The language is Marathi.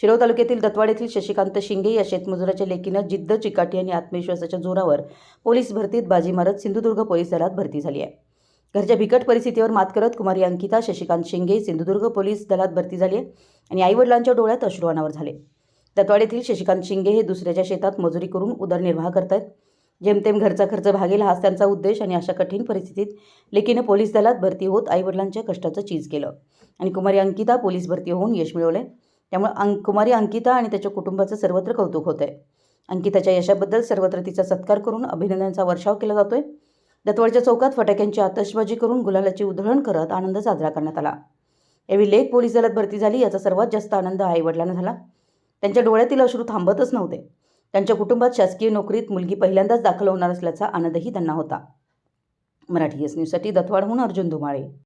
शिरोळ तालुक्यातील दत्वाडेतील शशिकांत शिंगे या शेतमजुराच्या लेकीनं जिद्द चिकाटी आणि आत्मविश्वासाच्या जोरावर पोलीस भरतीत बाजी मारत सिंधुदुर्ग पोलीस दलात भरती झाली आहे. घरच्या बिकट परिस्थितीवर मात करत कुमारी अंकिता शशिकांत शिंगे सिंधुदुर्ग पोलीस दलात भरती झाली आहे आणि आईवडिलांच्या डोळ्यात अश्रू अनावर झाले दत्वाडेतील शशिकांत शिंगे हे दुसऱ्याच्या शेतात मजुरी करून उदरनिर्वाह करत आहेत जेमतेम घरचा खर्च भागेल हाच त्यांचा उद्देश आणि अशा कठीण परिस्थितीत लेकीनं पोलीस दलात भरती होत आईवडिलांच्या कष्टाचं चीज केलं. आणि कुमारी अंकिता पोलीस भरती होऊन यश मिळवलं त्यामुळे अंक कुमारी अंकिता आणि त्याच्या कुटुंबाचं सर्वत्र कौतुक होत आहे अंकिताच्या यशाबद्दल सर्वत्र तिचा सत्कार करून अभिनंदनाचा वर्षाव केला जातोय. दत्तवाडच्या चौकात फटाक्यांची आतषबाजी करून गुलालाची उधळण करत आनंद साजरा करण्यात आला. यावेळी लेख पोलीस दलात भरती झाली याचा सर्वात जास्त आनंद आईवडिलांना झाला. त्यांच्या डोळ्यातील अश्रू थांबतच नव्हते. त्यांच्या कुटुंबात शासकीय नोकरीत मुलगी पहिल्यांदाच दाखल होणार असल्याचा आनंदही त्यांना होता. मराठी एस न्यूजसाठी दत्तवाडहून अर्जुन धुमाळे.